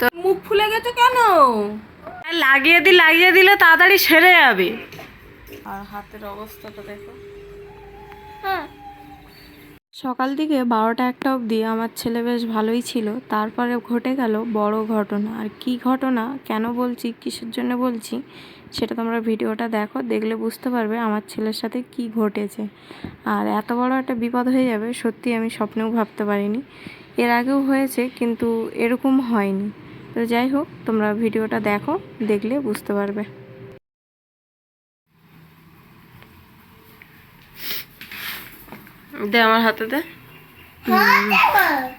তো মুখ ফুলে গেছে কেন? লাগিয়ে দি লাগিয়ে দিলে তাড়াতাড়ি সেরে যাবে। আর হাতের অবস্থাটা দেখো। হ্যাঁ। সকাল দিকে বারোটা একটা অবধি আমার ছেলে বেশ ভালোই ছিল। তারপরে ঘটে গেল বড় ঘটনা। আর কি ঘটনা কেন বলছি কিসের জন্য বলছি সেটা তোমরা ভিডিওটা দেখো দেখলে বুঝতে পারবে আমার ছেলের সাথে কি ঘটেছে। আর এত বড় একটা বিপদ হয়ে যাবে সত্যি আমি স্বপ্নেও ভাবতে পারিনি। এর আগেও হয়েছে কিন্তু এরকম হয়নি। তো যাই হোক তোমরা ভিডিওটা দেখো দেখলে বুঝতে পারবে। দে আমার হাতে দে।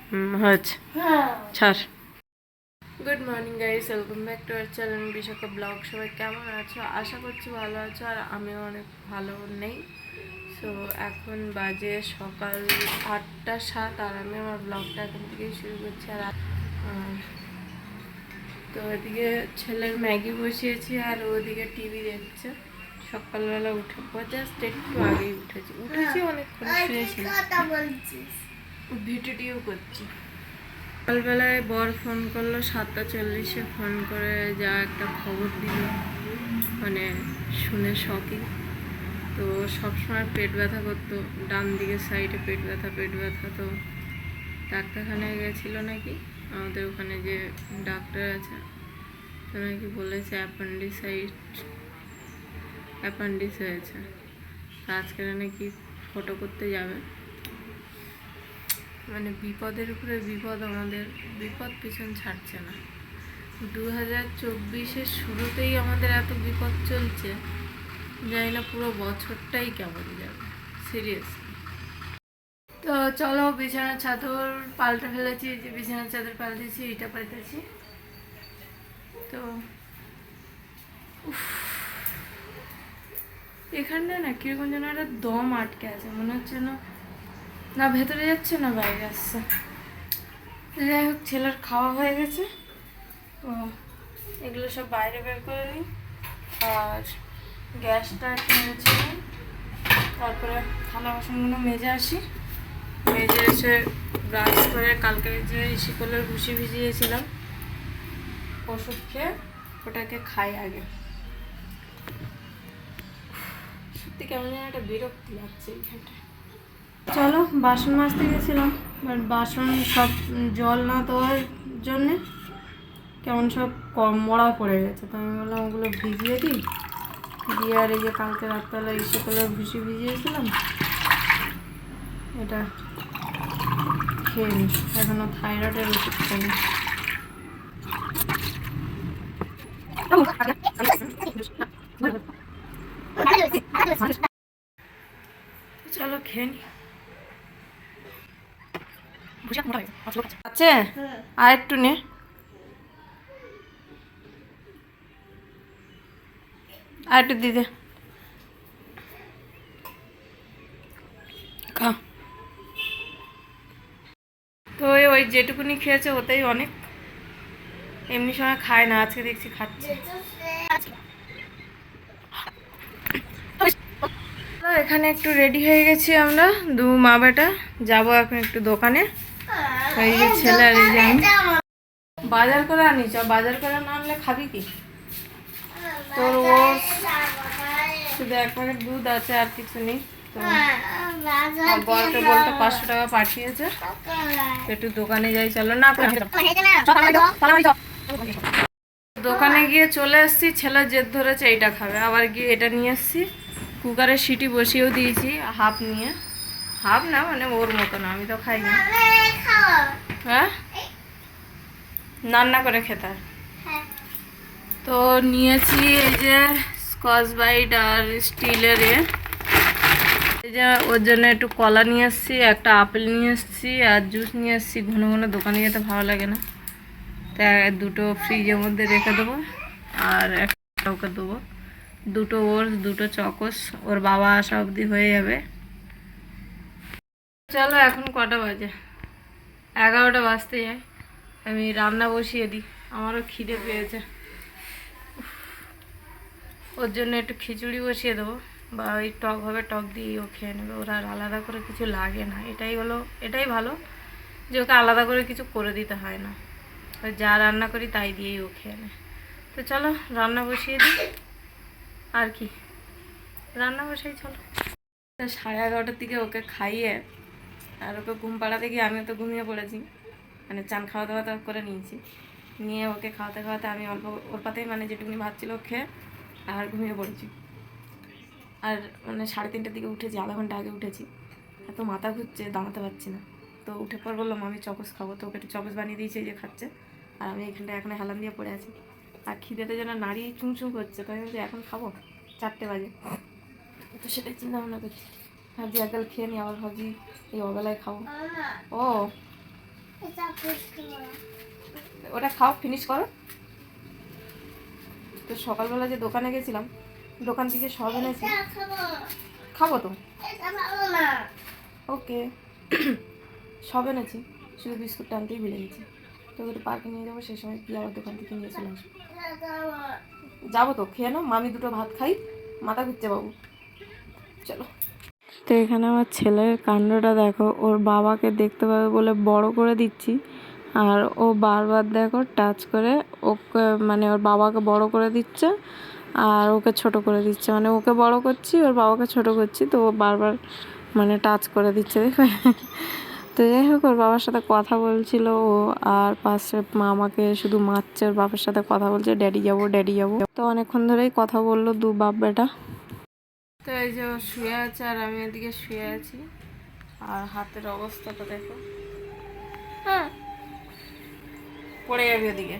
হুম হয়েছে। ছাড়। Good morning guys welcome back to our channel Bishakha blog সবাই কেমন আছো? আশা করছি ভালো আছো আর আমিও অনেক ভালো নেই। সো এখন বাজে সকাল আটটা সাত আর আমি আমার ব্লগটা এখন থেকেই শুরু করছি। আর আর তো এদিকে ছেলের ম্যাগি বসিয়েছি আর ওদিকে টিভি দেখছে। সকালবেলা উঠে জাস্ট একটু আগেই উঠেছি। উঠেছি অনেকক্ষণ শুয়েছিলাম ভিডিও করছি। সকালবেলায় বর ফোন করল সাতটা চল্লিশে ফোন করে যা একটা খবর দিল। মানে শুনে শখই তো সবসময় পেট ব্যথা করতো ডান দিকের সাইডে পেট ব্যথা পেট ব্যথা তো ডাক্তারখানায় গেছিল নাকি? আমাদের ওখানে যে ডাক্তার আছে, তো নাকি বলেছে অ্যাপেন্ডিসাইট, অ্যাপেন্ডিস হয়েছে। আজকে নাকি ফটো করতে যাবে। মানে বিপদের উপরে বিপদ আমাদের, বিপদ পিছন ছাড়ছে না। দু হাজার চব্বিশের শুরুতেই আমাদের এত বিপদ চলছে, জানি না পুরো বছরটাই কেমন যাবে। সিরিয়াসলি তো চলো বিছানার চাদর পাল্টে ফেলেছি যে বিছানার চাদর পাল্টেছি এটা পাল্টেছি। তো উফ, এখানটা না কীরকম যেন একটা দম আটকে আছে মনে হচ্ছে না ভেতরে যাচ্ছে না বাইরে আসছে যাই হোক ছেলের খাওয়া হয়ে গেছে। তো এগুলো সব বাইরে বের করে নিই। আর গ্যাসটা একটু তারপরে থালা বাসনগুলো মেজে আসি। মেজে এসে ব্রাশ করে কালকে যে শিকলের ভুসি ভিজিয়েছিলাম, ওষুধ খেয়ে ওটাকে খাই আগে। সত্যি কেমন যেন একটা বিরক্তি লাগছে এইখানটায়। চলো, বাসন মাজতে গেছিলাম বাট বাসন সব জল না দেওয়ার জন্যে কেমন সব মরা পড়ে গেছে। তো আমি বললাম, ওগুলো ভিজিয়ে দিই। দিয়ে আর এই যে কালকে রাত্রেবেলা ইসে করে ভুসি ভিজিয়েছিলাম, এটা খেয়ে নিই এখনও থাইরয়েডের ওষুধ খেয়ে চলো খেয়ে নিই আছে? আর একটু নে। আর একটু দিদে খা তো ওই যেটুকুনি খেয়েছে ওতেই অনেক। এমনি সময় খায় না আজকে দেখছি খাচ্ছে। এখানে একটু রেডি হয়ে গেছি আমরা দু মা বেটা। যাব এখন একটু দোকানে। এই যে ছেলে আর এই যে আমি। বাজার করে আনি চ বাজার করে না আনলে খাবি কি? তোর ও শুধু এক প্যাকেট দুধ আছে আর কিছু নেই। বরকে বলতে পাঁচশো টাকা পাঠিয়েছে। একটু দোকানে যাই চলো না দোকানে গিয়ে চলে এসেছি ছেলে জেদ ধরেছে এইটা খাবে। আবার গিয়ে এটা নিয়ে এসেছি। কুকারে সিটি বসিয়েও দিয়েছি হাফ নিয়ে। হাফ না মানে ওর মতো না আমি তো খাই না হ্যাঁ? রান্না করে খেতে হয়। তো নিয়েছি এই যে স্কচ বাইট আর স্টিলের এ। এই যে ওর জন্য একটু কলা নিয়ে এসেছি একটা আপেল নিয়ে এসেছি আর জুস নিয়ে এসেছি ঘন ঘন দোকানে যেতে ভালো লাগে না। তাই দুটো ফ্রিজের মধ্যে রেখে দেবো আর একটা ওকে দেবো। দুটো ওটস, দুটো চকোস, ওর বাবা আসা অবধি হয়ে যাবে। চলো এখন কটা বাজে? এগারোটা বাজতে যায়। আমি রান্না বসিয়ে দিই। আমারও খিদে পেয়েছে। ওর জন্য একটু খিচুড়ি বসিয়ে দেবো। বা ওই টক হবে টক দিয়েই ও খেয়ে নেবে। ওরা আর আলাদা করে কিছু লাগে না। এটাই হলো, এটাই ভালো যে ওকে আলাদা করে কিছু করে দিতে হয় না। যা রান্না করি তাই দিয়েই ও খেয়ে নেয়। তো চলো, রান্না বসিয়ে দিই। আর কি? রান্না বসাই, চলো। সাড়ে এগারোটার দিকে ওকে খাইয়ে আর ওকে ঘুম পাড়াতে গিয়ে আমিও তো ঘুমিয়ে পড়েছি। মানে চান খাওয়া দাওয়া করে নিয়েছি। নিয়ে ওকে খাওয়াতে খাওয়াতে আমি অল্প ওর পাতেই মানে যেটুকুনি ভাত ছিল খেয়ে আর ঘুমিয়ে পড়েছি। আর মানে সাড়ে তিনটার দিকে উঠেছি, আধা ঘণ্টা আগে উঠেছি। এত মাথা ঘুরছে, দাঁড়াতে পারছি না। তো উঠে পর বললাম, আমি চকস খাব। তো ওকে একটু চকস বানিয়ে দিয়েছি যে খাচ্ছে। আর আমি এখানটা এখন হেলান দিয়ে পড়ে আছি। আর খিদেতে যেন নাড়িয়ে চুমচুম করছে। তো আমি এখন খাব? চারটে বাজে। তো সেটাই চিন্তা ভাবনা করছি। ভাবছি একগাল খেয়ে নিই, আবার ভাবছি এই অবেলায় খাব। ও। ওটা খাও ফিনিশ করো। তো সকালবেলা যে দোকানে গেছিলাম দোকান থেকে সব এনেছি। খাব। তো? ওকে। সব এনেছি শুধু বিস্কুটটা আনতেই ভুলে গেছি। তো একটু পার্কে নিয়ে যাব সেই সময় কি আবার দোকান থেকে নিয়ে চলে আসব। যাব তো খেয়ে নাও। মামি দুটো ভাত খাই মাথা ঘুরছে বাবু। চলো। তো এখানে আমার ছেলের কাণ্ডটা দেখো ওর বাবাকে দেখতে পাবে বলে বড় করে দিচ্ছি। আর ও বারবার দেখো টাচ করে ওকে মানে ওর বাবাকে বড় করে দিচ্ছে। আর ওকে ছোট করে দিচ্ছে। মানে ওকে বড় করছি, ওর বাবাকে ছোট করছি, তো ও বারবার মানে টাচ করে দিচ্ছে দেখো তো যাই হোক, ওর বাবার সাথে কথা বলছিল ও, আর পাশে মামাকে শুধু মারছে, ওর বাবার সাথে কথা বলছে ড্যাডি যাব ড্যাডি যাব। তো অনেকক্ষণ ধরেই কথা বলল দু বাপ বেটা। তো এই যে শুয়ে আছে আর আমি এদিকে শুয়ে আছি। আর হাতের অবস্থাটা দেখো। হ্যাঁ পড়ে যাবে ওদিকে।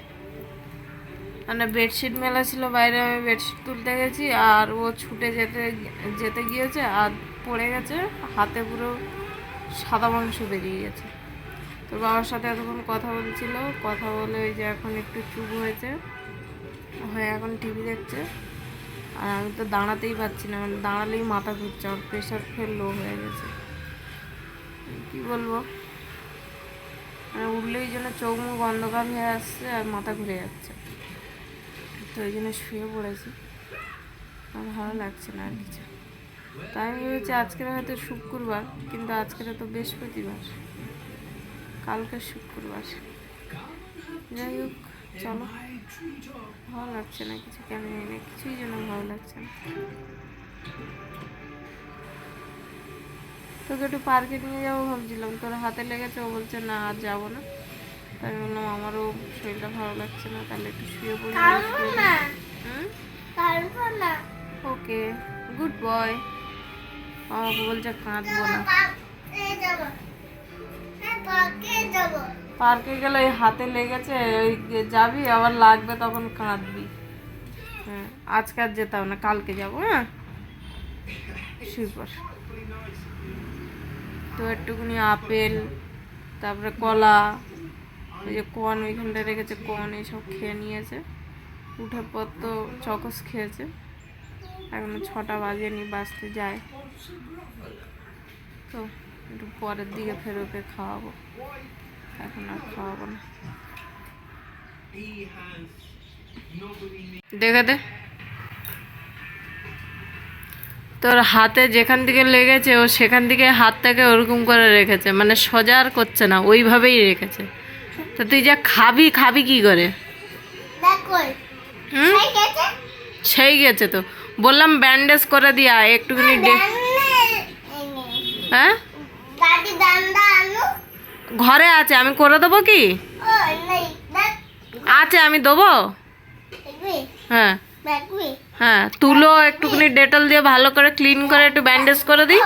মানে বেডশিট মেলা ছিল, বাইরে আমি বেডশিট তুলতে গেছি, আর ও ছুটে যেতে যেতে গিয়েছে, আর পড়ে গেছে, হাতে পুরো সাদা মাংস বেরিয়ে গেছে। তো বাবার সাথে এতক্ষণ কথা বলছিল, কথা বলে ওই যে এখন একটু চুপ হয়েছে, হয়ে এখন টিভি দেখছে, আর আমি তো দাঁড়াতেই পারছি না মানে দাঁড়ালেই মাথা ঘুরছে, আমার প্রেশার ফেল লো হয়ে গেছে। কি বলব? মানে উঠলেই যেন চোখ মুখ অন্ধকার হয়ে আসছে, আর মাথা ঘুরে যাচ্ছে। তো ওই জন্য শুয়ে পড়েছি। আমার ভালো লাগছে না আর কিছু। তাই আমি ভেবেছি আজকের হয়তো শুক্রবার, কিন্তু আজকের তো বৃহস্পতিবার। কালকে শুক্রবার। যাই হোক, চলো। ভালো লাগছে না কিছু, কেন না, কিছুই যেন ভালো লাগছে না। তোকে একটু পার্কে নিয়ে যাব ভাবছিলাম, তোর হাতে লেগেছে, ও বলছে না, আর যাব না। তাই বললাম আমারও শরীরটা ভালো লাগছে না তাহলে একটু শুয়ে পড়ি ওকে গুড বয়। আমাকে বলছে কাঁদবো না। পার্কে গেলে ওই হাতে লেগেছে ওই যাবি আবার লাগবে তখন কাঁদবি। হ্যাঁ আজকে আর যেতাম না কালকে যাব হ্যাঁ? শুয়ে পর তো একটুখানি আপেল তারপরে কলা ওই যে কর্ন ওইখানটা রেখেছে কর্ন এইসব খেয়ে নিয়েছে। উঠে পর তো চকস খেয়েছে। এখনও ছটা বাজেনি বাজতে যায়। তো একটু পরের দিকে ফের ওকে খাওয়াবো। এখন আর খাওয়াবো না। দেখে দে। তোর হাতে যেখান থেকে লেগেছে, ও সেখান থেকে হাতটাকে ওরকম করে রেখেছে। মানে সোজা আর করছে না, ওইভাবেই রেখেছে। তো তুই যা খাবি খাবি কি করে? সেই গেছে তো। বললাম ব্যান্ডেজ করে দিয়া একটুখানি ডে- হ্যাঁ? ঘরে আছে আমি করে দেবো কি? আছে আমি দেবো? হ্যাঁ। হ্যাঁ তুলো একটুখানি ডেটল দিয়ে ভালো করে ক্লিন করে একটু ব্যান্ডেজ করে দিই।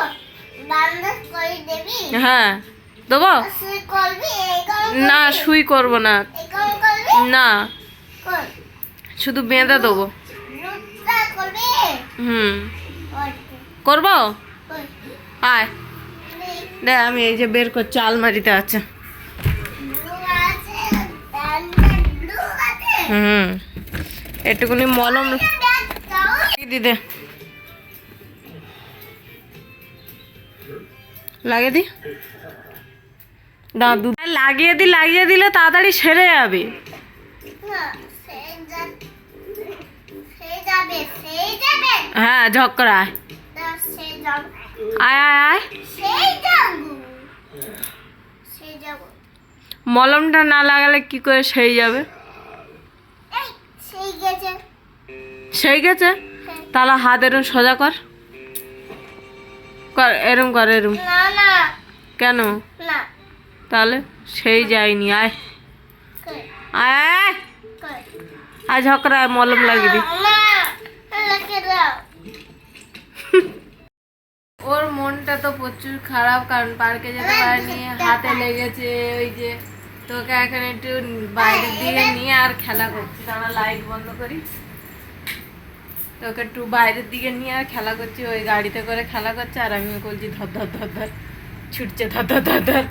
হ্যাঁ। দেবো? না সুই করব না। না। শুধু বেঁধে দেবো। হুম। করব? আয়। দে আমি এই যে বের করছি আলমারিতে আছে। হুম। একটুখানি মলম দিদে লাগিয়ে দি। না দুধ লাগিয়ে দি লাগিয়ে দিলে তাড়াতাড়ি সেরে যাবে। হ্যাঁ ঝক্কর আয়। আয় আয় আয়। মলমটা না লাগালে কি করে সেই যাবে? সেই গেছে। তাহলে হাত এরম সোজা কর। কর এরম কর এরম। কেন? না তাহলে সেই যায়নি, আয়। আয়। আয় ঝকরা মলম লাগিয়ে দি। না লাগে দাও ওর মনটা তো প্রচুর খারাপ, কারণ পার্কে যেতে পারেনি, হাতে লেগেছে ওই যে তোকে এখন একটু বাইরের দিকে নিয়ে আর খেলা করছি। আমরা লাইট বন্ধ করি। তোকে একটু বাইরের দিকে নিয়ে আর খেলা করছি, ওই গাড়িতে করে খেলা করছে, আর আমি বলছি ধর ধর ধর ধর, ছুটছে, ধর ধর ধর ধর।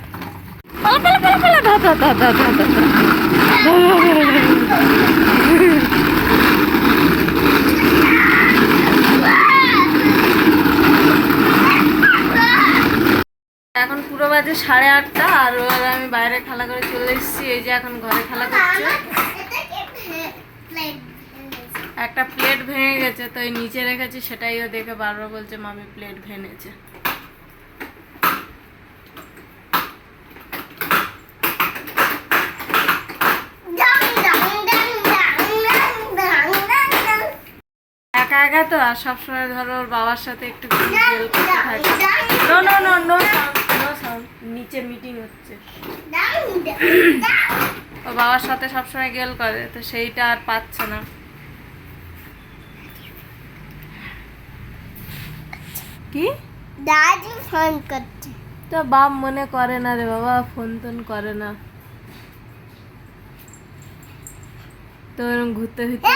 এখন পুরো বাজে সাড়ে আটটা, আর আমি বাইরে খেলা করে চলে এসেছি, এই যে এখন ঘরে খেলা করছে। একটা প্লেট ভেঙে গেছে, তো নিচে রেখেছি, সেটাই ও দেখে বারবার বলছে, মামি প্লেট ভেঙেছে। একা তো আর সবসময় ধরো ওর বাবার সাথে একটু গেল করতে থাকে। ডাং no no no no no sound নিচে মিটিং হচ্ছে। ও বাবার সাথে সবসময় গেল করে তো সেইটা আর পাচ্ছে না। কি? দাদি ফোন করছে। তো বাপ মনে করে না রে বাবা ফোন টোন করে না। তো এরকম ঘুরতে ফিরতে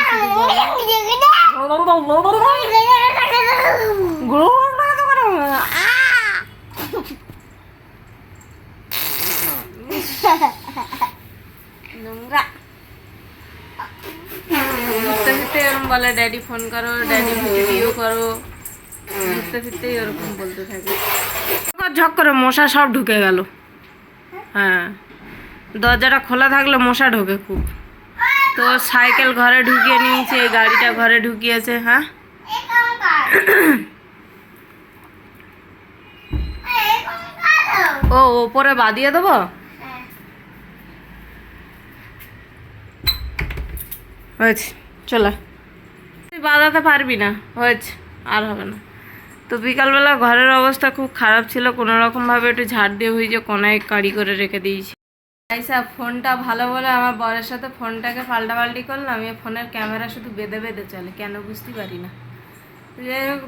নোংরা ঘুরতে ফিরতে এরকম বলে ড্যাডি ফোন করো ড্যাডি ভিডিও করো ঘুরতে ফিরতেই ওরকম বলতে থাকে। ঝক করে মশা সব ঢুকে গেল। হ্যাঁ। দরজাটা খোলা থাকলে মশা ঢোকে খুব। তো সাইকেল ঘরে ঢুকিয়ে নিয়েছে গাড়িটা ঘরে ঢুকিয়েছে হ্যাঁ? ও, ওপরে বাদিয়ে দেবো? হয়েছে, চলে। তুই বাঁধাতে পারবি না, হয়েছে, আর হবে না। তো বিকালবেলা ঘরের অবস্থা খুব খারাপ ছিল, কোনো রকমভাবে একটু ঝাড় দিয়ে হয়ে যে কোনায় কাড়ি করে রেখে দিয়েছি। আইসা ফোনটা ভালো বলে আমার বরের সাথে ফোনটাকে পাল্টাপাল্টি করলাম এই ফোনের ক্যামেরা শুধু বেঁধে বেঁধে চলে, কেন বুঝতে পারি না। যাই হোক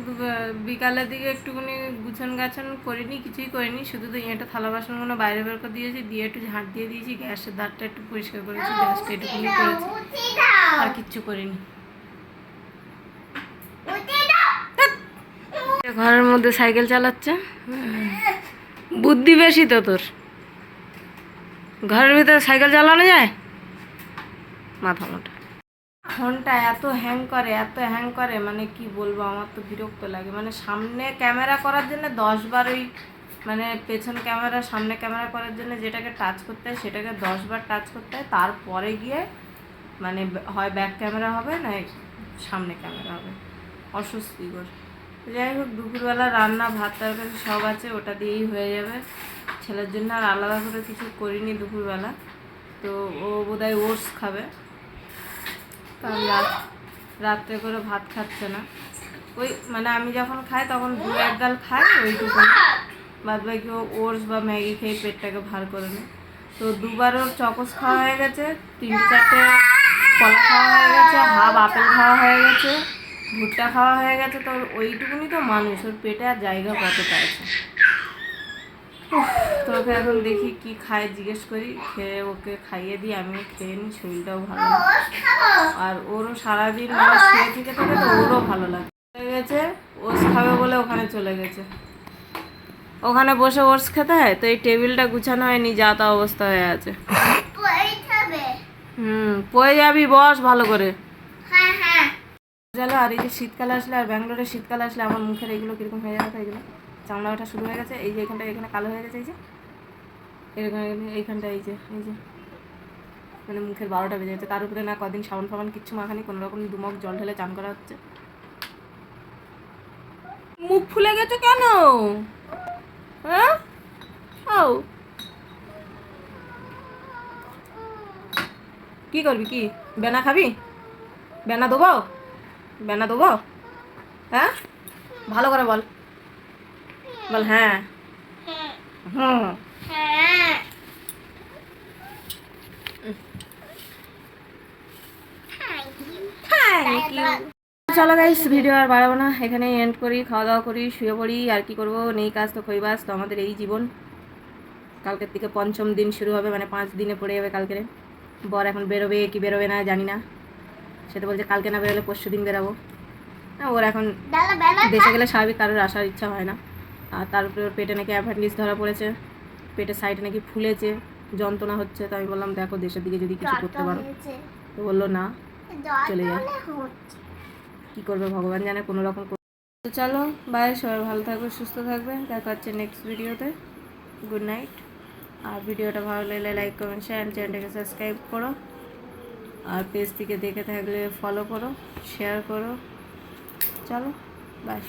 বিকালের দিকে একটুখানি গুছন গাছন করিনি, কিছুই করিনি, শুধু তো এটা থালা বাসনগুলো বাইরে বের করে দিয়েছি, দিয়ে একটু ঝাঁট দিয়ে দিয়েছি, গ্যাসের দাঁতটা একটু পরিষ্কার করেছি, গ্যাসটা একটুখানি করেছি। আর কিচ্ছু করিনি। ঘরের মধ্যে সাইকেল চালাচ্ছে বুদ্ধি বেশি তো তোর। ঘরের ভিতরে সাইকেল চালানো যায়? মাথা মোটা। ফোনটা এত হ্যাং করে, এত হ্যাং করে মানে কি বলব, আমার তো বিরক্ত লাগে। মানে সামনে ক্যামেরা করার জন্য দশ বার ওই মানে পেছন ক্যামেরা সামনে ক্যামেরা করার জন্য যেটাকে টাচ করতে হয়, সেটাকে দশ বার টাচ করতে হয়। তারপরে গিয়ে মানে হয় ব্যাক ক্যামেরা হবে, না সামনে ক্যামেরা হবে। অস্বস্তিকর। যাই হোক, দুপুরবেলা রান্না, ভাত, তরকারি সব আছে, ওটা দিয়েই হয়ে যাবে। ছেলের জন্য আর আলাদা করে কিছু করিনি দুপুরবেলা। তো ও বোধহয় ওটস খাবে। কারণ রাত রাত্রে করে ভাত খাচ্ছে না। ওই মানে আমি যখন খাই তখন দু এক গাল খাই ওইটুকু বাদ বাকি ওটস বা ম্যাগি খেয়ে পেটটাকে ভার করে নেয়। তো দুবার ওর চকস খাওয়া হয়ে গেছে তিনটে চারটে কলা খাওয়া হয়ে গেছে হাফ আপেল খাওয়া হয়ে গেছে ভুট্টা খাওয়া হয়ে গেছে। তো ওইটুকুনি তো মানুষ ওর পেটে আর জায়গা আছে? উফ, তো ওকে এখন দেখি কি খায় জিজ্ঞেস করি। খেয়ে ওকে খাইয়ে দিই আমিও খেয়ে নিই শরীরটাও ভালো আর ওরও সারাদিন মানে শুয়ে থেকে থাকে তো ওরও ভালো লাগে। চলে গেছে ওস খাবে বলে ওখানে চলে গেছে। ওখানে বসে ওটস খেতে হয় তো এই টেবিলটা গুছানো হয়নি যা তা অবস্থা হয়ে আছে। হুম পয়ে যাবি বস ভালো করে। হ্যাঁ হ্যাঁ। গেল আর এই যে শীতকাল আসলে আর ব্যাঙ্গালোরে শীতকাল আসলে আমার মুখের এইগুলো কীরকম হয়ে যাবে এইগুলো চামড়া ওঠা শুরু হয়ে গেছে, এই যে এখানটা, এখানে কালো হয়ে গেছে, এই যে। এরকম এইখানটা, এই যে এই যে। মানে মুখের বারোটা বেজে যাচ্ছে তার উপরে না কদিন সাবান ফাবান কিচ্ছু মাখানি, কোনো রকম দুমক জল ঢেলে চান করা হচ্ছে। মুখ ফুলে গেছে কেন? হ্যাঁ? কি করবি কি? বেনা খাবি? বেনা দেবো? বেনা দেবো? হ্যাঁ? ভালো করে বল। বল হ্যাঁ। হ্যাঁ হুম চলো গাইস ভিডিও আর বাড়াবো না। এখানে এন্ড করি খাওয়া দাওয়া করি শুয়ে পড়ি আর কি করব? নেই কাজ তো খইবাস তো আমাদের এই জীবন। কালকের থেকে পঞ্চম দিন শুরু হবে মানে পাঁচ দিনে পড়ে যাবে কালকে বর এখন বেরোবে কি বেরোবে না জানি না। সেটা বলছে কালকে না বেরোলে পরশু দিন বেরাবো। হ্যাঁ, ওর এখন দেশে গেলে স্বাভাবিক কারোর আসার ইচ্ছা হয় না। আর তার উপরে ওর পেটে নাকি অ্যাপেন্ডিক্স ধরা পড়েছে। পেটের সাইডে নাকি ফুলেছে যন্ত্রণা হচ্ছে। তো আমি বললাম দেখো দেশের দিকে যদি কিছু করতে পারো। তো বলল না চলে যা। কি করবে ভগবান জানে কোনো রকম তো চলো বাই সবাই ভালো থাকবে সুস্থ থাকবে। দেখা হচ্ছে নেক্সট ভিডিওতে গুড নাইট আর ভিডিওটা ভালো লাগলে লাইক কমেন্ট শেয়ার চ্যানেলটাকে সাবস্ক্রাইব করো। আর পেজ থেকে দেখে থাকলে ফলো করো শেয়ার করো। চলো বাই